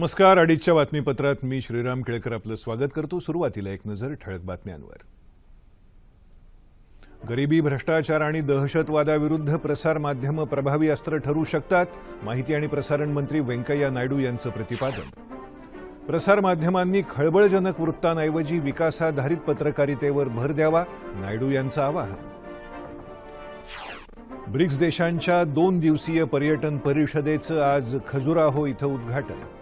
नमस्कार अडीचच्या बातमीपत्रात मी श्रीराम केळकर आपलं स्वागत करतो. सुरुवातीला एक नजर ठळक बातम्यांवर. गरिबी भ्रष्टाचार आणि दहशतवादाविरुद्ध प्रसारमाध्यमं प्रभावी अस्त्र ठरू शकतात माहिती आणि प्रसारण मंत्री व्यंकय्या नायडू यांचं प्रतिपादन. प्रसारमाध्यमांनी खळबळजनक वृत्तांऐवजी विकासाधारित पत्रकारितेवर भर द्यावा नायडू यांचं आवाहन. ब्रिक्स देशांच्या दोन दिवसीय पर्यटन परिषदेचं आज खजुराहो इथं उद्घाटन.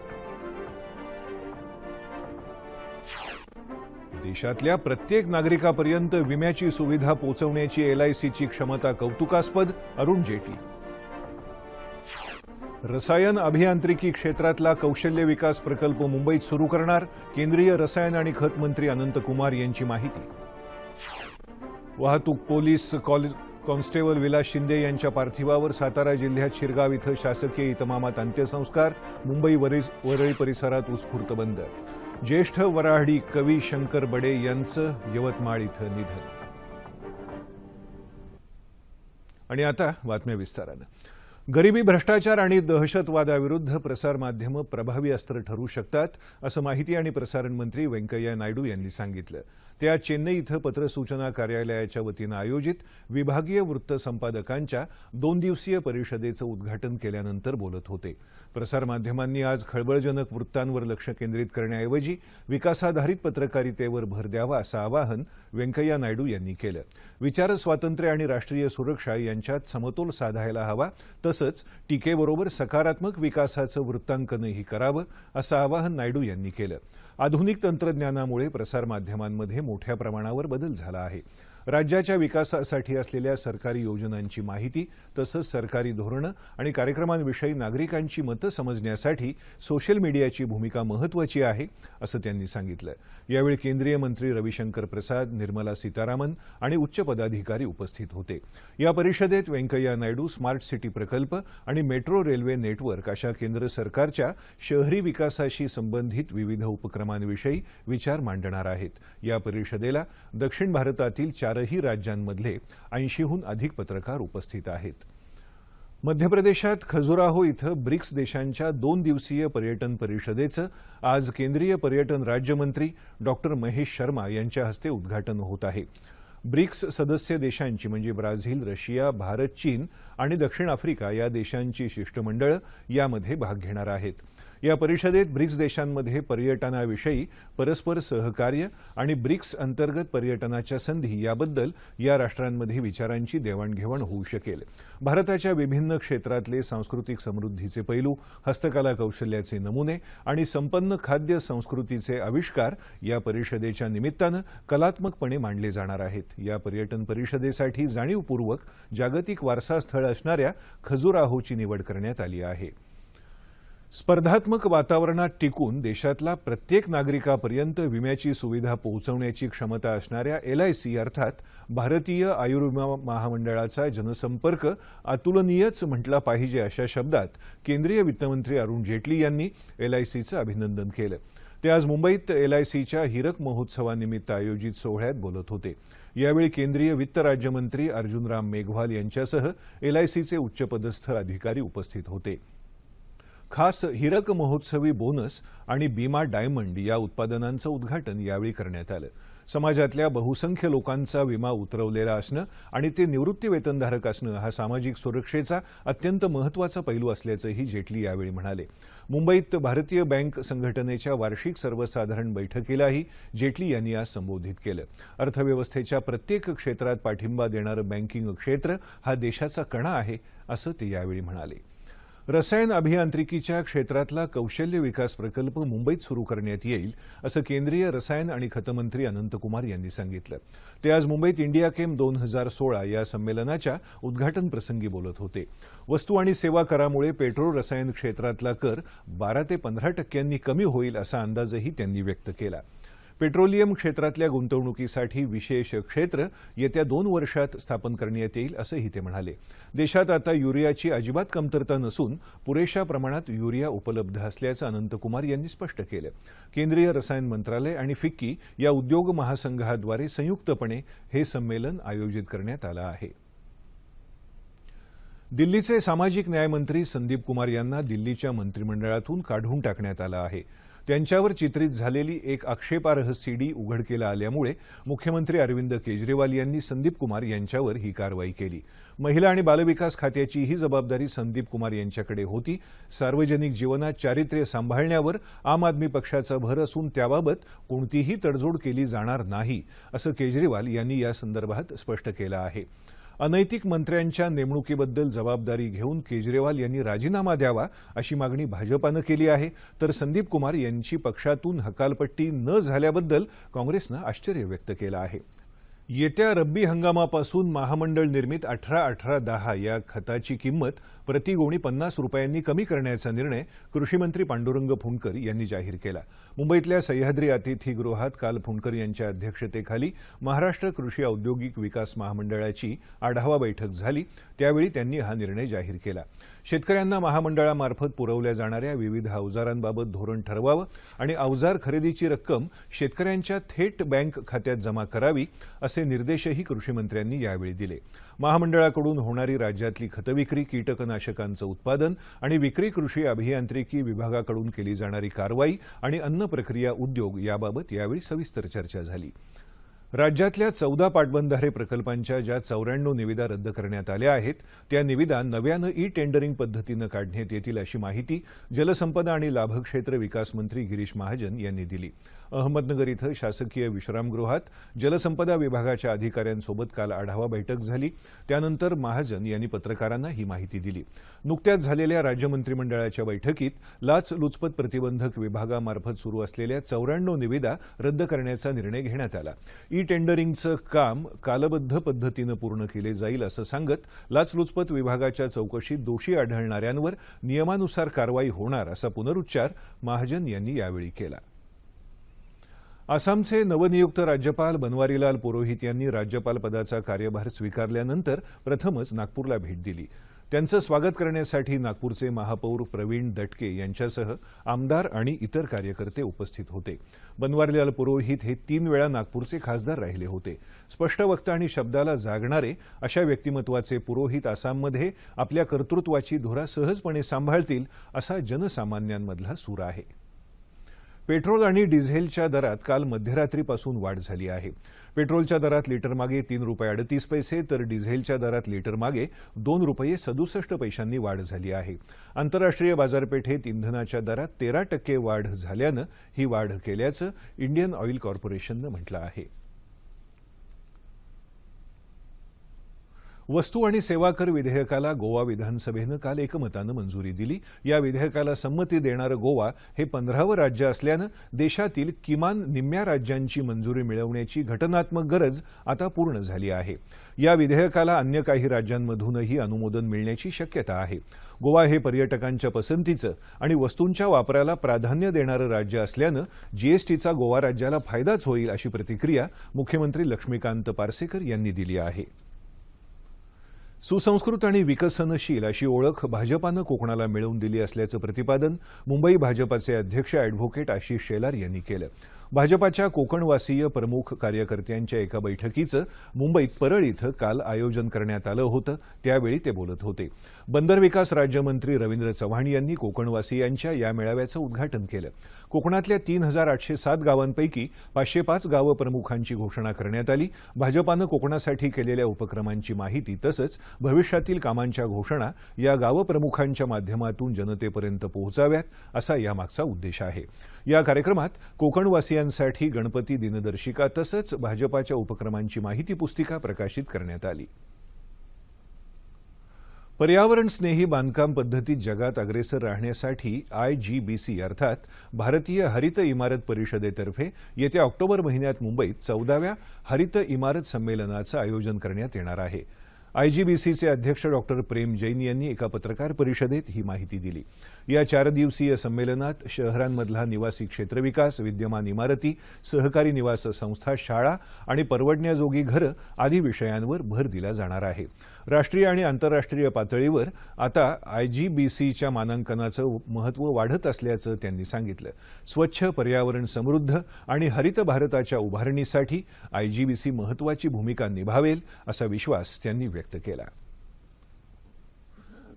देशातल्या प्रत्येक नागरिकापर्यंत विम्याची सुविधा पोहोचवण्याची एलआयसीची क्षमता कौतुकास्पद अरुण जेटली. रसायन अभियांत्रिकी क्षेत्रातला कौशल्य विकास प्रकल्प मुंबईत सुरू करणार केंद्रीय रसायन आणि खत मंत्री अनंत कुमार यांची माहिती. वाहतूक police college constable Vilas Shinde यांच्या पार्थिवावर सातारा जिल्ह्यात शिरगाव इथं शासकीय इतमामात अंत्यसंस्कार मुंबई वरळी परिसरात उत्स्फूर्त बंद. ज्येष्ठ वराडी कवी शंकर बडे यांचं यवतमाळ इथं निधन. आणि आता बातम्या विस्तारानं. गरिबी भ्रष्टाचार आणि दहशतवादाविरुद्ध प्रसारमाध्यमं प्रभावी अस्त्र ठरू शकतात असं माहिती आणि प्रसारण मंत्री व्यंकय्या नायडू यांनी सांगितलं. ते आज चेन्नई इथं पत्रसूचना कार्यालयाच्या वतीनं आयोजित विभागीय वृत्त संपादकांच्या दोन दिवसीय परिषदेचं उद्घाटन केल्यानंतर बोलत होते. प्रसारमाध्यमांनी आज खळबळजनक वृत्तांवर लक्ष केंद्रित करण्याऐवजी विकासाधारित पत्रकारितेवर भर द्यावा असं आवाहन व्यंकय्या नायडू यांनी केलं. विचार स्वातंत्र्य आणि राष्ट्रीय सुरक्षा यांच्यात समतोल साधायला हवा तसंच टीकेबरोबर सकारात्मक विकासाचं वृत्तांकनही करावं असं आवाहन नायडू यांनी केलं. आधुनिक तंत्रज्ञानामुळे प्रसारमाध्यमांमध्ये मोठ्या प्रमाणावर बदल झाला आहे. राज्याच्या विकासासाठी असलेल्या सरकारी योजनांची माहिती तसंच सरकारी धोरणं आणि कार्यक्रमांविषयी नागरिकांची मतं समजण्यासाठी सोशल मीडियाची भूमिका महत्वाची आहे असं त्यांनी सांगितलं. यावेळी केंद्रीय मंत्री रविशंकर प्रसाद निर्मला सीतारामन आणि उच्च पदाधिकारी उपस्थित होते. या परिषदेत व्यंकय्या नायडू स्मार्ट सिटी प्रकल्प आणि मेट्रो रेल्वे नेटवर्क अशा केंद्र सरकारच्या शहरी विकासाशी संबंधित विविध उपक्रमांविषयी विचार मांडणार आहेत. या परिषदेला दक्षिण भारतातील चार चारही राज्यांमधले ऐंशीहून अधिक पत्रकार उपस्थित आहेत. मध्य प्रदेशात खजुराहो इथं ब्रिक्स देशांच्या दोन दिवसीय पर्यटन परिषदेचं आज केंद्रीय पर्यटन राज्यमंत्री डॉक्टर महेश शर्मा यांच्या हस्ते उद्घाटन होत आहे. ब्रिक्स सदस्य देशांची म्हणजे ब्राझील रशिया भारत चीन आणि दक्षिण आफ्रिका या देशांची शिष्टमंडळं यामध्ये भाग घेणार आहेत. या परिषदेत ब्रिक्स देशांमध्ये पर्यटनाविषयी परस्पर सहकार्य आणि ब्रिक्स अंतर्गत पर्यटनाच्या संधी याबद्दल या राष्ट्रांमध्ये विचारांची देवाणघेवाण होऊ शकेल. भारताच्या विभिन्न क्षेत्रातले सांस्कृतिक समृद्धीचे पैलू हस्तकला कौशल्याचे नमुने आणि संपन्न खाद्य संस्कृतीचे आविष्कार या परिषदेच्या निमित्तानं कलात्मकपणे मांडले जाणार आहेत. या पर्यटन परिषदेसाठी जाणीवपूर्वक जागतिक वारसा स्थळ असणाऱ्या खजुराहोची निवड करण्यात आली आहे. स्पर्धात्मक वातावरणात टिकून देशातला प्रत्येक नागरिकापर्यंत विम्याची सुविधा पोहोचवण्याची क्षमता असणाऱ्या एलआयसी अर्थात भारतीय आयुर्विमा महामंडळाचा जनसंपर्क अतुलनीयच म्हटला पाहिजे अशा शब्दात केंद्रीय वित्तमंत्री अरुण जेटली यांनी एलआयसीचं अभिनंदन केलं. ते आज मुंबईत एलआयसीच्या हिरक महोत्सवानिमित्त आयोजित सोहळ्यात बोलत होते. यावेळी केंद्रीय वित्त राज्यमंत्री अर्जुनराम मेघवाल यांच्यासह एलआयसीचे उच्चपदस्थ अधिकारी उपस्थित होते. खास हिरक महोत्सवी बोनस आणि बीमा डायमंड या उत्पादनांचं उद्घाटन यावेळी करण्यात आलं. समाजातल्या बहुसंख्य लोकांचा विमा उतरवलेला असणं आणि ते निवृत्ती वेतनधारक असणं हा सामाजिक सुरक्षेचा अत्यंत महत्त्वाचा पैलू असल्याचंही जेटली यावेळी म्हणाले. मुंबईत भारतीय बँक संघटनेच्या वार्षिक सर्वसाधारण बैठकीलाही जेटली यांनी आज संबोधित केलं. अर्थव्यवस्थेच्या प्रत्येक क्षेत्रात पाठिंबा देणारं बँकिंग क्षेत्र हा देशाचा कणा आहे असं ते यावेळी म्हणाले. रसायन अभियांत्रिकीच्या क्षेत्रातला कौशल्य विकास प्रकल्प मुंबईत सुरू करण्यात येईल असं केंद्रीय रसायन आणि खतमंत्री अनंतकुमार यांनी सांगितलं. ते आज मुंबईत इंडिया केम दोन हजार सोळा या संमेलनाच्या उद्घाटन प्रसंगी बोलत होते. वस्तू आणि सेवा करामुळे पेट्रोल रसायन क्षेत्रातला कर बारा ते पंधरा टक्क्यांनी कमी होईल असा अंदाजही त्यांनी व्यक्त केला. पेट्रोलियम क्षेत्रातल्या गुंतवणुकीसाठी विशेष क्षेत्र येत्या दोन वर्षात स्थापन करण्यात येईल असंही ते म्हणाले. देशात आता युरियाची अजिबात कमतरता नसून पुरेशा प्रमाणात युरिया उपलब्ध असल्याचं अनंतकुमार यांनी स्पष्ट केलं. केंद्रीय रसायन मंत्रालय आणि फिक्की या उद्योग महासंघाद्वारे संयुक्तपणे हे संमेलन आयोजित करण्यात आलं आहे. दिल्लीचे सामाजिक न्यायमंत्री संदीप कुमार यांना दिल्लीच्या मंत्रिमंडळातून काढून टाकण्यात आलं आहे. त्यांच्यावर चित्रित झालेली एक आक्षेपार्ह सीडी उघडकीला आल्यामुळे मुख्यमंत्री अरविंद केजरीवाल यांनी संदीप कुमार यांच्यावर ही कारवाई केली. महिला आणि बालविकास खात्याची ही जबाबदारी संदीप कुमार यांच्याकडे होती. सार्वजनिक जीवनात चारित्र्य सांभाळण्यावर आम आदमी पक्षाचा भर असून त्याबाबत कोणतीही तडजोड केली जाणार नाही असं केजरीवाल यांनी या संदर्भात स्पष्ट केलं आहे. अनैतिक मंत्र्यांच्या नेमणुकीबद्दल जबाबदारी घेऊन केजरीवाल यांनी राजीनामा द्यावा अशी मागणी भाजपानं केली आहे. तर संदीप कुमार यांची पक्षातून हकालपट्टी न झाल्याबद्दल काँग्रेसनं आश्चर्य व्यक्त केलं आहे. येत्या रब्बी हंगामापासून महामंडळ निर्मित अठरा अठरा दहा या खताची किंमत प्रतिगोणी पन्नास रुपयांनी कमी करण्याचा निर्णय कृषीमंत्री पांडुरंग फुंडकर यांनी जाहीर केला. मुंबईतल्या सह्याद्री अतिथीगृहात काल फुंडकर यांच्या अध्यक्षतेखाली महाराष्ट्र कृषी औद्योगिक विकास महामंडळाची आढावा बैठक झाली. त्यावेळी त्यांनी हा निर्णय जाहीर केला. शेतकऱ्यांना महामंडळामार्फत पुरवल्या जाणाऱ्या विविध अवजारांबाबत धोरण ठरवावं आणि अवजार खरेदीची रक्कम शेतकऱ्यांच्या थेट बँक खात्यात जमा करावी असे निर्देशही कृषीमंत्र्यांनी यावेळी दिले. महामंडळाकडून होणारी राज्यातली खतविक्री कीटकनाशकांचं उत्पादन आणि विक्री कृषी अभियांत्रिकी विभागाकडून केली जाणारी कारवाई आणि अन्न प्रक्रिया उद्योग याबाबत यावेळी सविस्तर चर्चा झाली. राज्यातल्या चौदा पाटबंधारे प्रकल्पांच्या ज्या चौऱ्याण्णव निविदा रद्द करण्यात आल्या आहेत त्या निविदा नव्यानं ई टेंडरिंग पद्धतीनं काढण्यात येतील अशी माहिती जलसंपदा आणि लाभक्षेत्र विकास मंत्री गिरीश महाजन यांनी दिली. अहमदनगर इथं शासकीय विश्रामगृहात जलसंपदा विभागाच्या अधिकाऱ्यांसोबत काल आढावा बैठक झाली. त्यानंतर महाजन यांनी पत्रकारांना ही माहिती दिली. नुकत्याच झालेल्या राज्य मंत्रिमंडळाच्या बैठकीत लाचलुचपत प्रतिबंधक विभागामार्फत सुरू असलेल्या चौऱ्याण्णव निविदा रद्द करण्याचा निर्णय घेण्यात आला. ई टेंडरिंगचं काम कालबद्ध पद्धतीनं पूर्ण केले जाईल असं सांगत लाचलुचपत विभागाच्या चौकशीत दोषी आढळणाऱ्यांवर नियमानुसार कारवाई होणार असा पुनरुच्चार महाजन यांनी यावेळी केला. आसामचे नवनियुक्त राज्यपाल बनवारीलाल पुरोहित यांनी राज्यपाल पदाचा कार्यभार स्वीकारल्यानंतर प्रथमच नागपूरला भेट दिली. त्यांचं स्वागत करण्यासाठी नागपूरचे महापौर प्रवीण दटके यांच्यासह आमदार आणि इतर कार्यकर्ते उपस्थित होते. बनवारीलाल पुरोहित हे तीन वेळा नागपूरचे खासदार राहिले होते. स्पष्ट वक्ता आणि शब्दाला जागणारे अशा व्यक्तिमत्वाचे पुरोहित आसाममध्ये आपल्या कर्तृत्वाची धुरा सहजपणे सांभाळतील असा जनसामान्यांमधला सूर आहे. पेट्रोल आणि डिझेलच्या दरात काल मध्यरात्रीपासून वाढ झाली आहे. पेट्रोलच्या दरात लिटरमागे तीन रुपये अडतीस पैसे तर डिझेलच्या दरात लिटरमागे दोन रुपये सदुसष्ट पैशांनी वाढ झाली आहे. आंतरराष्ट्रीय बाजारपेठेत इंधनाच्या दरात तेरा टक्के वाढ झाल्यानं ही वाढ केल्याचं इंडियन ऑइल कॉर्पोरेशननं म्हटलं आहे. वस्तू आणि सेवा कर विधेयकाला गोवा विधानसभेनं काल एकमतानं मंजुरी दिली. या विधेयकाला संमती देणारं गोवा हे पंधरावं राज्य असल्यानं देशातील किमान निम्म्या राज्यांची मंजुरी मिळवण्याची घटनात्मक गरज आता पूर्ण झाली आहे. या विधेयकाला अन्य काही राज्यांमधूनही अनुमोदन मिळण्याची शक्यता आहे. गोवा हे पर्यटकांच्या पसंतीचं आणि वस्तूंच्या वापराला प्राधान्य देणारं राज्य असल्यानं जीएसटीचा गोवा राज्याला फायदाच होईल अशी प्रतिक्रिया मुख्यमंत्री लक्ष्मीकांत पार्सेकर यांनी दिली आहे. सुसंस्कृत आणि विकसनशील अशी ओळख भाजपानं कोकणाला मिळवून दिली असल्याचं प्रतिपादन मुंबई भाजपाचे अध्यक्ष अॅडव्होकेट आशिष शेलार यांनी केलं. भाजपाच्या कोकणवासीय प्रमुख कार्यकर्त्यांच्या एका बैठकीचं मुंबईत परळ इथं काल आयोजन करण्यात आलं होतं. त्यावेळी ते बोलत होते. बंदर विकास राज्यमंत्री रवींद्र चव्हाण यांनी कोकणवासियांच्या या मेळाव्याचं उद्घाटन केलं. कोकणातल्या तीन हजार आठशे सात गावांपैकी पाचशे पाच गावं प्रमुखांची घोषणा करण्यात आली. भाजपानं कोकणासाठी केलेल्या उपक्रमांची माहिती तसंच भविष्यातील कामांच्या घोषणा या गावप्रमुखांच्या माध्यमातून जनतेपर्यंत पोहोचाव्यात असा यामागचा उद्देश आहे. या कार्यक्रमात कोकणवासियांसाठी गणपती दिनदर्शिका तसंच भाजपाच्या उपक्रमांची माहिती पुस्तिका प्रकाशित करण्यात आली. पर्यावरण स्नेही बांधकाम पद्धतीत जगात अग्रेसर राहण्यासाठी आयजीबीसी अर्थात भारतीय हरित इमारत परिषदेतर्फे येत्या ऑक्टोबर महिन्यात मुंबईत चौदाव्या हरित इमारत संमेलनाचं आयोजन करण्यात येणार आहे. आयजीबीसीचे अध्यक्ष डॉक्टर प्रेम जैन यांनी एका पत्रकार परिषदेत ही माहिती दिली. या चार दिवसीय संमेलनात शहरांमधला निवासी क्षेत्रविकास विद्यमान इमारती सहकारी निवास संस्था शाळा आणि परवडण्याजोगी घरं आदी विषयांवर भर दिला जाणार आहे. राष्ट्रीय आणि आंतरराष्ट्रीय पातळीवर आता आयजीबीसीच्या मानांकनाचं महत्त्व वाढत असल्याचं त्यांनी सांगितलं. स्वच्छ पर्यावरण समृद्ध आणि हरित भारताच्या उभारणीसाठी आयजीबीसी महत्त्वाची भूमिका निभावेल असा विश्वास त्यांनी व्यक्त केला.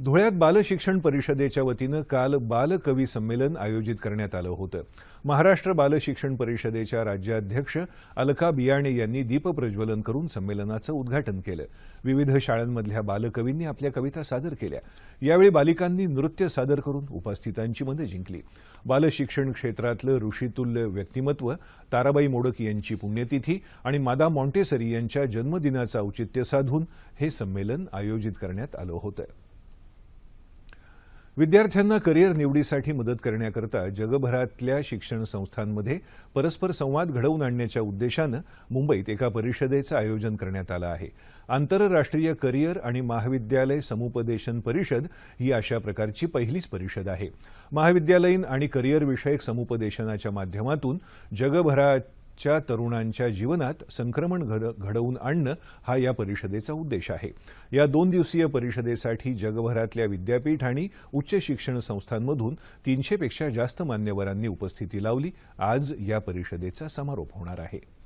धुळ्यात बालशिक्षण परिषदेच्या वतीनं काल बालकवी संमेलन आयोजित करण्यात आलं होतं. महाराष्ट्र बालशिक्षण परिषदेच्या राज्याध्यक्ष अलका बियाणे यांनी दीपप्रज्वलन करून संमेलनाचं उद्घाटन केलं. विविध शाळांमधल्या बालकवींनी आपल्या कविता सादर केल्या. यावेळी बालिकांनी नृत्य सादर करून उपस्थितांची मनं जिंकली. बालशिक्षण क्षेत्रातलं ऋषितुल्य व्यक्तिमत्व ताराबाई मोडक यांची पुण्यतिथी आणि मादा मॉन्टेसरी यांच्या जन्मदिनाचं औचित्य साधून हे संमेलन आयोजित करण्यात आलं होतं. विद्यार्थ्यांना करिअर निवडीसाठी मदत करण्याकरता जगभरातल्या शिक्षण संस्थांमध्ये परस्पर संवाद घडवून आणण्याच्या उद्देशानं मुंबईत एका परिषदेचं आयोजन करण्यात आलं आहे. आंतरराष्ट्रीय करिअर आणि महाविद्यालय समुपदेशन परिषद ही अशा प्रकारची पहिलीच परिषद आहे. महाविद्यालयीन आणि करिअर विषयक समुपदेशनाच्या माध्यमातून जगभरात च्या तरुणांच्या जीवनात संक्रमण घड घडवून आणणं हा या परिषदेचा उद्देश आहे. या दोन दिवसीय परिषदेसाठी जगभरातल्या विद्यापीठ आणि उच्च शिक्षण संस्थांमधून तीनशेपेक्षा जास्त मान्यवरांनी उपस्थिती लावली. आज या परिषदेचा समारोप होणार आहे.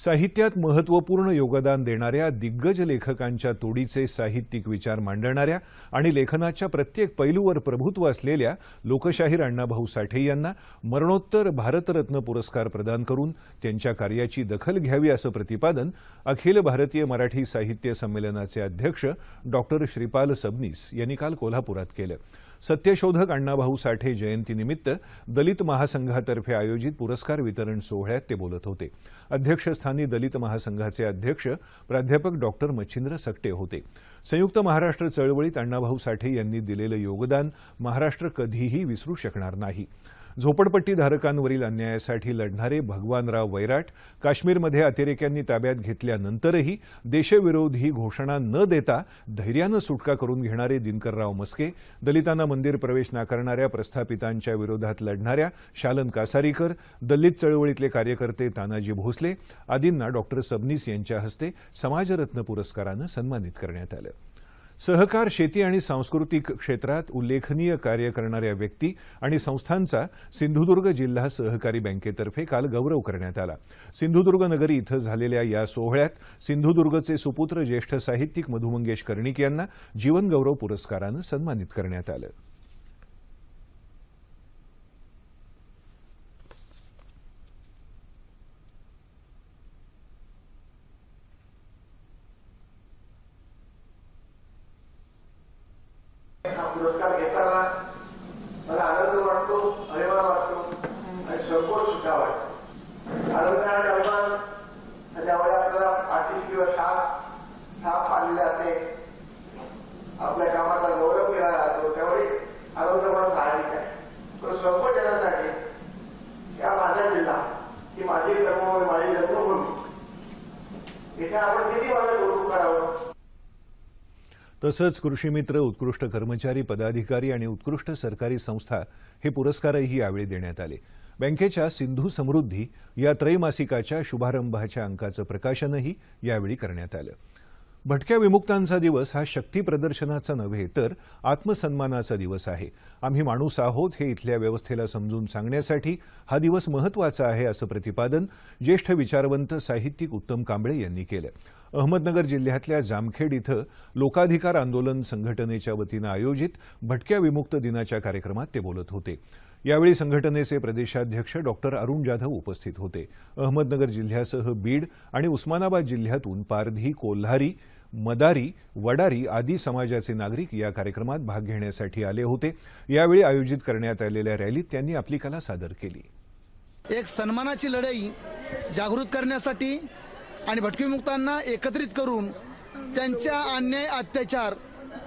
साहित्यात महत्त्वपूर्ण योगदान देणाऱ्या दिग्गज लेखकांच्या तोडीचे साहित्यिक विचार मांडणाऱ्या आणि लेखनाच्या प्रत्येक पैलूवर प्रभुत्व असलेल्या लोकशाहीर अण्णाभाऊ साठे यांना मरणोत्तर भारतरत्न पुरस्कार प्रदान करून त्यांच्या कार्याची दखल घ्यावी असं प्रतिपादन अखिल भारतीय मराठी साहित्य संमेलनाचे अध्यक्ष डॉक्टर श्रीपाल सबनीस यांनी काल कोल्हापुरात केलं. सत्यशोधक अण्णाभाऊ साठे जयंतीनिमित्त दलित महासंघातर्फे आयोजित पुरस्कार वितरण सोहळ्यात ते बोलत होते. अध्यक्षस्थानी दलित महासंघाचे अध्यक्ष प्राध्यापक डॉक्टर मच्छिंद्र सकटे होते. संयुक्त महाराष्ट्र चळवळीत अण्णाभाऊ साठे यांनी दिलेलं योगदान महाराष्ट्र कधीही विसरू शकणार नाही. झोपडपट्टीधारकांवरील अन्यायासाठी लढणारे भगवानराव वैराट काश्मीरमध्ये अतिरेक्यांनी ताब्यात घेतल्यानंतरही देशविरोधी घोषणा न देता धैर्यानं सुटका करून घेणारे दिनकरराव मस्के दलितांना मंदिर प्रवेश नाकारणाऱ्या प्रस्थापितांच्या विरोधात लढणाऱ्या शालन कासारीकर दलित चळवळीतले कार्यकर्ते तानाजी भोसले आदींना डॉक्टर सबनीस यांच्या हस्ते समाजरत्न पुरस्कारानं सन्मानित करण्यात आलं. सहकार शेती आणि सांस्कृतिक क्षेत्रात उल्लेखनीय कार्य करणाऱ्या व्यक्ती आणि संस्थांचा सिंधुदुर्ग जिल्हा सहकारी बँकेतर्फे काल गौरव करण्यात आला. सिंधुदुर्ग नगरी इथं झालेल्या या सोहळ्यात सिंधुदुर्गचे सुपुत्र ज्येष्ठ साहित्यिक मधु मंगेश कर्णिक यांना जीवनगौरव पुरस्कारानं सन्मानित करण्यात आलं हा पुरस्कार घेताना मला आनंद वाटतो अभिमान वाटतो आणि संकोच सुद्धा वाटतो आनंद आणि अभिमान ज्यावेळी आपल्याला पाठी किंवा छाप छाप आलेली असते आपल्या कामाचा गौरव केला जातो त्यावेळी आनंद म्हणून साहजिक आहे पण संकोच येण्यासाठी या माझा जिल्हा ही माझी कर्मभूमी माझी जन्मभूमी इथे आपण किती माझं कौतुक करावं तसंच कृषीमित्र उत्कृष्ट कर्मचारी पदाधिकारी आणि उत्कृष्ट सरकारी संस्था हे पुरस्कारही यावेळी देण्यात आले. बँकेच्या सिंधू समृद्धी या त्रैमासिकाच्या शुभारंभाच्या अंकाचं प्रकाशनही यावेळी करण्यात आलं. भटक्या विमुक्तांचा दिवस हा शक्ती प्रदर्शनाचा नव्हे तर आत्मसन्मानाचा दिवस आहे. आम्ही माणूस आहोत हे इथल्या व्यवस्थेला समजून सांगण्यासाठी हा दिवस महत्त्वाचा आहे असं प्रतिपादन ज्येष्ठ विचारवंत साहित्यिक उत्तम कांबळे यांनी केलं. अहमदनगर जिल्ह्यातल्या जामखेड इथं लोकाधिकार आंदोलन संघटनेच्या वतीनं आयोजित भटक्या विमुक्त दिनाच्या कार्यक्रमात ते बोलत होते. यावेळी संघटनेचे प्रदेशाध्यक्ष डॉक्टर अरुण जाधव उपस्थित होते. अहमदनगर जिल्ह्यासह बीड आणि उस्मानाबाद जिल्ह्यातून पारधी कोल्हारी मदारी वडारी आदी समाजाचे नागरिक या कार्यक्रमात भाग घेण्यासाठी आले होते. यावेळी आयोजित करण्यात आलेल्या रॅलीत त्यांनी आपली कला सादर केली. एक सन्मानाची लढाई जागृत करण्यासाठी आणि भटकीमुक्तांना एकत्रित करून त्यांच्या अन्याय अत्याचार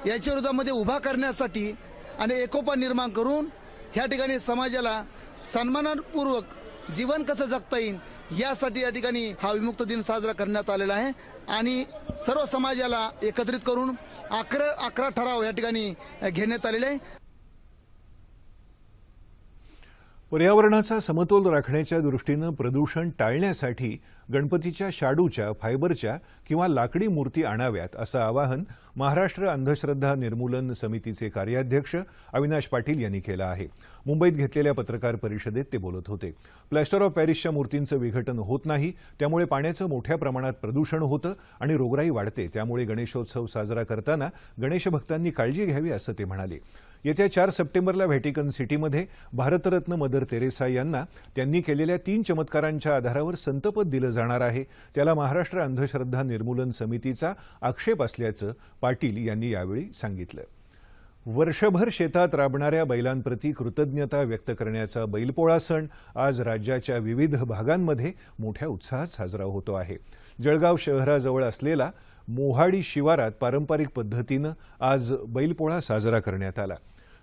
याच्या विरोधामध्ये उभा करण्यासाठी आणि एकोपा निर्माण करून ह्या ठिकाणी समाजाला सन्मानपूर्वक जीवन कसं जगता येईल यासाठी या ठिकाणी हा विमुक्त दिन साजरा करण्यात आलेला आहे. आणि सर्व समाजाला एकत्रित करून अकरा अकरा ठराव या ठिकाणी घेण्यात आलेले आहे. पर्यावरणाचा समतोल राखण्याच्या दृष्टीनं प्रदूषण टाळण्यासाठी गणपतीच्या शाडूच्या फायबरच्या किंवा लाकडी मूर्ती आणाव्यात असं आवाहन महाराष्ट्र अंधश्रद्धा निर्मूलन समितीचे कार्याध्यक्ष अविनाश पाटील यांनी केलं आहे. मुंबईत घेतलेल्या पत्रकार परिषदेत ते बोलत होते. प्लॅस्टर ऑफ पॅरिसच्या मूर्तींचं विघटन होत नाही त्यामुळे पाण्याचं मोठ्या प्रमाणात प्रदूषण होतं आणि रोगराई वाढते त्यामुळे गणेशोत्सव साजरा करताना गणेश भक्तांनी काळजी घ्यावी असं ते म्हणाले. येत्या चार सप्टेंबरला व्हॅटिकन सिटीमध्ये भारतरत्न मदर तेरेसा यांना त्यांनी केलेल्या तीन चमत्कारांच्या आधारावर संतपद दिलं जाणार आहे. त्याला महाराष्ट्र अंधश्रद्धा निर्मूलन समितीचा आक्षेप असल्याचं पाटील यांनी यावेळी सांगितलं. वर्षभर शेतात राबणाऱ्या बैलांप्रती कृतज्ञता व्यक्त करण्याचा बैलपोळा सण आज राज्याच्या विविध भागांमध्ये मोठ्या उत्साहात साजरा होतो आहे. जळगाव शहराजवळ असलेला मोहाडी शिवारात पारंपरिक पद्धतीनं आज बैलपोळा साजरा करण्यात आला.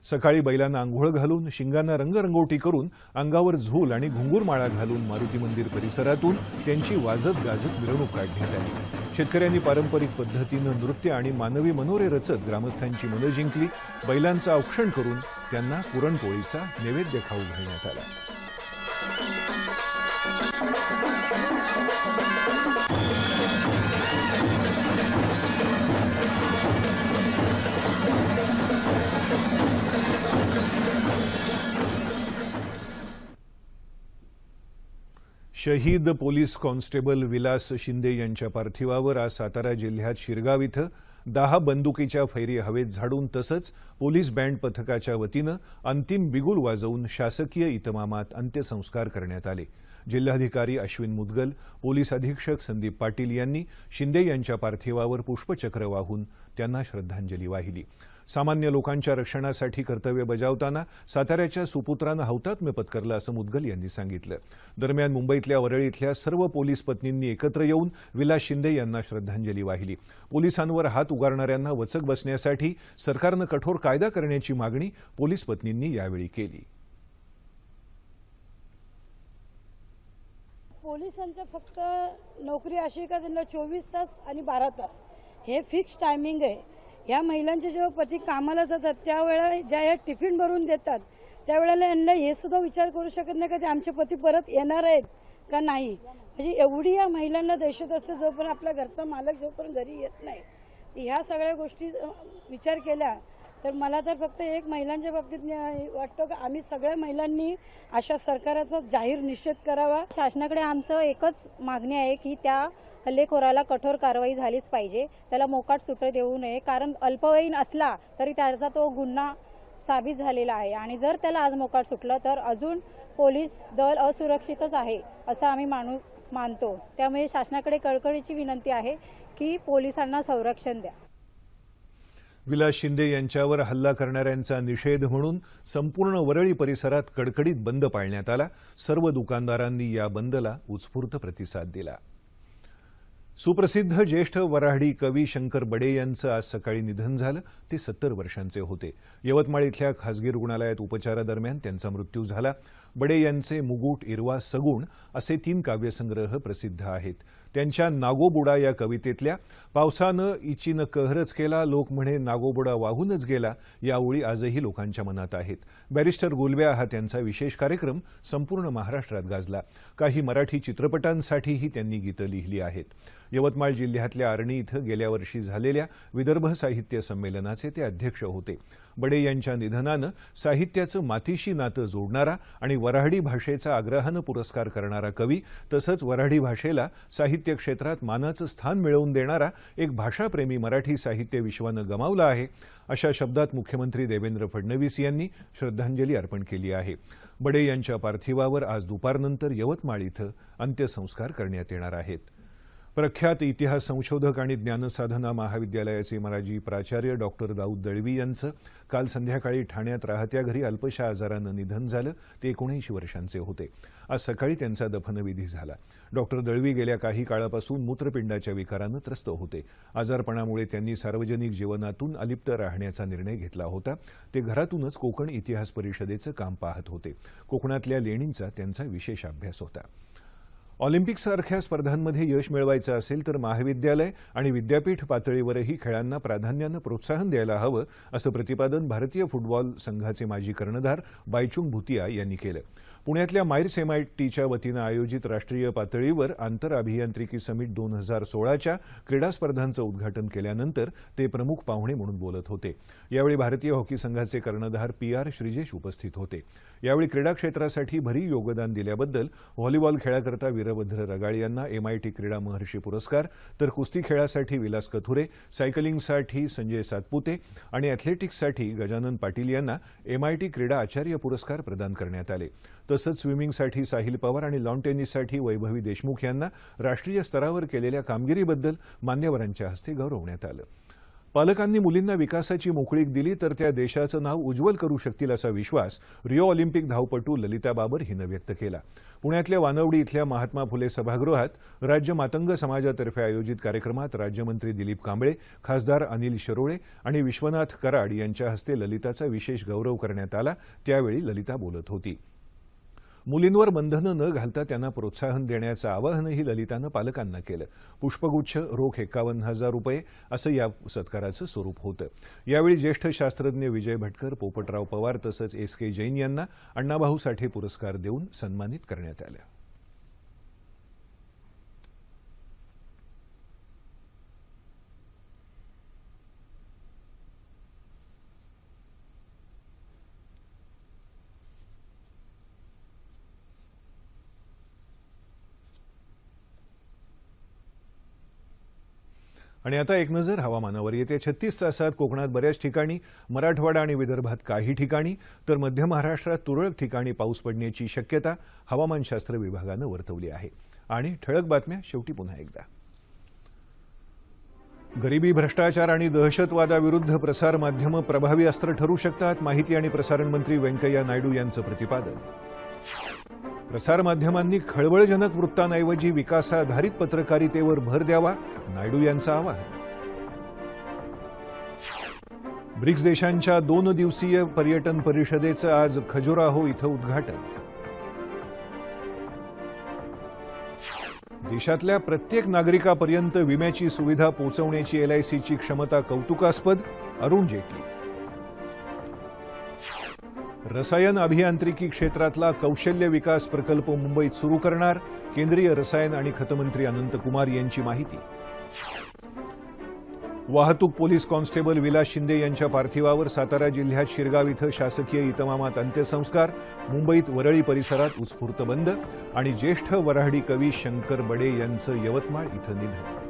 सकाळी बैलांना आंघोळ घालून शिंगांना रंगरंगोटी करून अंगावर झूल आणि घुंगूरमाळा घालून मारुती मंदिर परिसरातून त्यांची वाजत गाजत मिरवणूक काढण्यात आली. शेतकऱ्यांनी पारंपरिक पद्धतीनं नृत्य आणि मानवी मनोरे रचत ग्रामस्थांची मनं जिंकली. बैलांचं औक्षण करून त्यांना पुरणपोळीचा नैवेद्य खाऊ घालण्यात आला. शहीद पोलीस कॉन्स्टेबल विलास शिंदे यांच्या पार्थिवावर आज सातारा जिल्ह्यात शिरगाव इथं दहा बंदुकीच्या फैरी हवेत झाडून तसंच पोलीस बँड पथकाच्या वतीनं अंतिम बिगुल वाजवून शासकीय इतमामात अंत्यसंस्कार करण्यात आले. जिल्हाधिकारी अश्विन मुदगल पोलीस अधीक्षक संदीप पाटील यांनी शिंदे यांच्या पार्थिवावर पुष्पचक्र वाहून त्यांना श्रद्धांजली वाहिली. सामान्य लोकांच्या रक्षणासाठी कर्तव्य बजावताना साताऱ्याच्या सुपुत्रानं हौतात्म्य पत्करलं असं मुदगल यांनी सांगितलं. दरम्यान मुंबईतल्या वरळी इथल्या सर्व पोलीस पत्नींनी एकत्र येऊन विलास शिंदे यांना श्रद्धांजली वाहिली. पोलिसांवर हात उगारणाऱ्यांना वचक बसण्यासाठी सरकारनं कठोर कायदा करण्याची मागणी पोलीस पत्नींनी यावेळी केली. पोलिसांचं फक्त नोकरी अशी का त्यांना चोवीस तास आणि बारा तास? हे फिक्स टायमिंग आहे. ह्या महिलांचे जेव्हा पती कामाला जातात त्यावेळेला ज्या या टिफिन भरून देतात त्यावेळेला यांना हे सुद्धा विचार करू शकत नाही का ते आमचे पती परत येणार आहेत का नाही? म्हणजे एवढी या महिलांना दहशत असते जोपर्यंत आपल्या घरचा मालक जोपर्यंत घरी येत नाही. ह्या सगळ्या गोष्टी विचार केल्या तर मला तर फक्त एक महिलांच्या बाबतीत वाटतं की आम्ही सगळ्या महिलांनी अशा सरकाराचा जाहीर निषेध करावा. शासनाकडे आमचं एकच मागणी आहे की त्या हल्लेखोराला कठोर कारवाई झालीच पाहिजे. त्याला मोकाट सुटे देऊ नये. कारण अल्पवयीन असला तरी त्याचा तो गुन्हा साबित झालेला आहे. आणि जर त्याला आज मोकाट सुटलं तर अजून पोलीस दल असुरक्षितच आहे असं आम्ही मानू मानतो. त्यामुळे शासनाकडे कळकळीची विनंती आहे की पोलिसांना संरक्षण द्या. विलास शिंदे यांच्यावर हल्ला करणाऱ्यांचा निषेध म्हणून संपूर्ण वरळी परिसरात कडकडीत बंद पाळण्यात आला. सर्व दुकानदारांनी या बंदला उत्स्फूर्त प्रतिसाद दिला. सुप्रसिद्ध ज्येष्ठ वऱ्हाडी कवी शंकर बडे यांचं आज सकाळी निधन झालं. ते सत्तर वर्षांचे होते. यवतमाळ इथल्या खासगी रुग्णालयात उपचारादरम्यान त्यांचा मृत्यू झाला. बडे यांचे मुगुट इरवा सगुण असे तीन काव्यसंग्रह प्रसिद्ध आहेत. त्यांच्या नागोबुडा या कवितेतल्या पावसानं इचीनं कहरच केला लोक म्हणे नागोबुडा वाहूनच गेला या ओळी आजही लोकांच्या मनात आहेत. बॅरिस्टर गुलब्या हा त्यांचा विशेष कार्यक्रम संपूर्ण महाराष्ट्रात गाजला. काही मराठी चित्रपटांसाठीही त्यांनी गीतं लिहिली आहेत. यवतमाळ जिल्ह्यातल्या आर्णी इथं गेल्या वर्षी झालेल्या विदर्भ साहित्य संमेलनाचे ते अध्यक्ष होते. बडे यांच्या निधनानं साहित्याचं मातीशी नातं जोडणारा आणि वऱ्हाडी भाषेचा आग्रहानं पुरस्कार करणारा कवी तसंच वऱ्हाडी भाषेला साहित्य क्षेत्रात मानाचं स्थान मिळवून देणारा एक भाषाप्रेमी मराठी साहित्य विश्वानं गमावला आहे अशा शब्दात मुख्यमंत्री देवेंद्र फडणवीस यांनी श्रद्धांजली अर्पण केली आहे. बडे यांच्या पार्थिवावर आज दुपारनंतर यवतमाळ इथं अंत्यसंस्कार करण्यात येणार आहेत. प्रख्यात इतिहास संशोधक आणि ज्ञानसाधना महाविद्यालयाचे माजी प्राचार्य डॉक्टर दाऊद दळवी यांचं काल संध्याकाळी ठाण्यात राहत्या घरी अल्पशा आजारानं निधन झालं. ते एकोणऐंशी वर्षांचे होते. आज सकाळी त्यांचा दफनविधी झाला. डॉक्टर दळवी गेल्या काही काळापासून मूत्रपिंडाच्या विकारानं त्रस्त होते. आजारपणामुळे त्यांनी सार्वजनिक जीवनातून अलिप्त राहण्याचा निर्णय घेतला होता. ते घरातूनच कोकण इतिहास परिषदेचं काम पाहत होते. कोकणातल्या लेणींचा त्यांचा विशेष अभ्यास होता. ऑलिम्पिकसारख्या स्पर्धांमध्ये यश मिळवायचं असेल तर महाविद्यालय आणि विद्यापीठ पातळीवरही खेळांना प्राधान्यानं प्रोत्साहन द्यायला हवं असं प्रतिपादन भारतीय फुटबॉल संघाचे माजी कर्णधार बायचुंग भुतिया यांनी केलं. पुण्यातल्या माईर एमआयटीच्या वतीनं आयोजित राष्ट्रीय पातळीवर आंतर अभियांत्रिकी समिट दोन हजार सोळाच्या क्रीडा स्पर्धांचं उद्घाटन केल्यानंतर ते प्रमुख पाहुणे म्हणून बोलत होते. यावेळी भारतीय हॉकी संघाचे कर्णधार पी आर श्रीजेश उपस्थित होते. यावेळी क्रीडा क्षेत्रासाठी भरी योगदान दिल्याबद्दल व्हॉलीबॉल खेळाकरता वीरभद्र रगाळ यांना एमआयटी क्रीडा महर्षी पुरस्कार तर कुस्ती खेळासाठी विलास कथुरे सायकलिंगसाठी संजय सातपुते आणि अॅथलेटिक्ससाठी गजानन पाटील यांना एमआयटी क्रीडा आचार्य पुरस्कार प्रदान करण्यात आले. तसंच स्विमिंगसाठी साहिल पवार आणि लॉन टेनिससाठी वैभवी देशमुख यांना राष्ट्रीय स्तरावर केलेल्या कामगिरीबद्दल मान्यवरांच्या हस्ते गौरवण्यात आलं. पालकांनी मुलींना विकासाची मोकळीक दिली तर त्या देशाचं नाव उज्ज्वल करू शकतील असा विश्वास रिओ ऑलिम्पिक धावपटू ललिता बाबर हिनं व्यक्त केला. पुण्यातल्या वानवडी इथल्या महात्मा फुले सभागृहात राज्य मातंग समाजातर्फे आयोजित कार्यक्रमात राज्यमंत्री दिलीप कांबळे खासदार अनिल शरोळे आणि विश्वनाथ कराड यांच्या हस्ते ललिताचा विशेष गौरव करण्यात आला. त्यावेळी ललिता बोलत होती. मुलींवर बंधनं न घालता त्यांना प्रोत्साहन देण्याचं आवाहनही ललितानं पालकांना केलं. पुष्पगुच्छ रोख एकावन्न हजार रुपये असं या सत्काराचं स्वरूप होतं. यावेळी ज्येष्ठ शास्त्रज्ञ विजय भटकर पोपटराव पवार तसंच एस के जैन यांना अण्णाभाऊ साठे पुरस्कार देऊन सन्मानित करण्यात आलं. आणि आता एक नजर हवामानावर. येत्या छत्तीस तासात कोकणात बऱ्याच ठिकाणी मराठवाडा आणि विदर्भात काही ठिकाणी तर मध्य महाराष्ट्रात तुरळक ठिकाणी पाऊस पडण्याची शक्यता हवामानशास्त्र विभागानं वर्तवली आहे. आणि ठळक बातम्या शेवटी पुन्हा एकदा. गरिबी भ्रष्टाचार आणि दहशतवादाविरुद्ध प्रसारमाध्यमं प्रभावी अस्त्र ठरू शकतात माहिती आणि प्रसारण मंत्री व्यंकय्या नायडू यांचं प्रतिपादन प्रसारमाध्यमांनी खळबळजनक वृत्तांऐवजी विकासाधारित पत्रकारितेवर भर द्यावा नायडू यांचं आवाहन. ब्रिक्स देशांच्या दोन दिवसीय पर्यटन परिषदेचं आज खजुराहो इथं उद्घाटन. देशातल्या प्रत्येक नागरिकापर्यंत विम्याची सुविधा पोहोचवण्याची एलआयसीची क्षमता कौतुकास्पद अरुण जेटली. रसायन अभियांत्रिकी क्षेत्रातला कौशल्य विकास प्रकल्प मुंबईत सुरू करणार केंद्रीय रसायन आणि खतमंत्री अनंतकुमार यांची माहिती. वाहतूक पोलीस कॉन्स्टेबल विलास शिंदे यांच्या पार्थिवावर सातारा जिल्ह्यात शिरगाव इथं शासकीय इतमामात अंत्यसंस्कार मुंबईत वरळी परिसरात उत्स्फूर्त बंद आणि ज्येष्ठ वऱ्हाडी कवी शंकर बडे यांचं यवतमाळ इथं निधन.